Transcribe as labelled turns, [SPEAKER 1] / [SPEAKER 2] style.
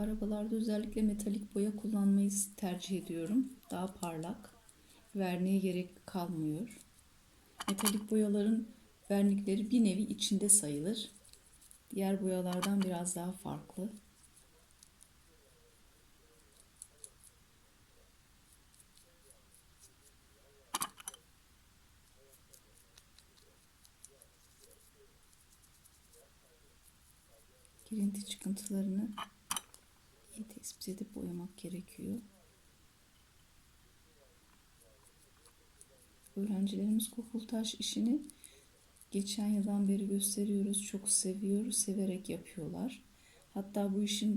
[SPEAKER 1] Arabalarda özellikle metalik boya kullanmayı tercih ediyorum. Daha parlak. Verniğe gerek kalmıyor. Metalik boyaların vernikleri bir nevi içinde sayılır. Diğer boyalardan biraz daha farklı. Girinti çıkıntılarını tespit edip boyamak gerekiyor. Öğrencilerimiz kukultaş işini geçen yıldan beri gösteriyoruz. Çok seviyor, severek yapıyorlar. Hatta bu işin